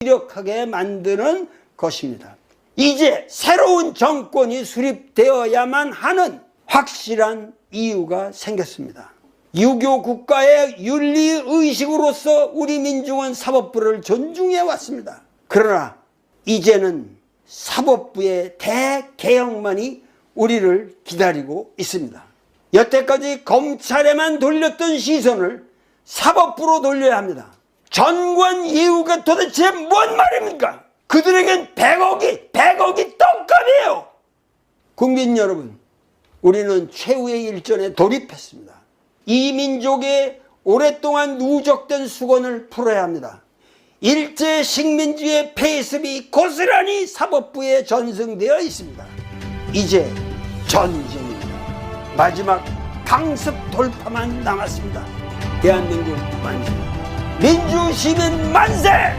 무기력하게 만드는 것입니다. 이제 새로운 정권이 수립되어야만 하는 확실한 이유가 생겼습니다. 유교 국가의 윤리 의식으로서 우리 민중은 사법부를 존중해 왔습니다. 그러나 이제는 사법부의 대개혁만이 우리를 기다리고 있습니다. 여태까지 검찰에만 돌렸던 시선을 사법부로 돌려야 합니다. 전관 이유가 도대체 뭔 말입니까? 그들에겐 100억이, 100억이 떡값이에요! 국민 여러분, 우리는 최후의 일전에 돌입했습니다. 이 민족의 오랫동안 누적된 수건을 풀어야 합니다. 일제 식민지의 폐습이 고스란히 사법부에 전승되어 있습니다. 이제 전쟁입니다. 마지막 강습 돌파만 남았습니다. 대한민국 만세! 민주시민 만세!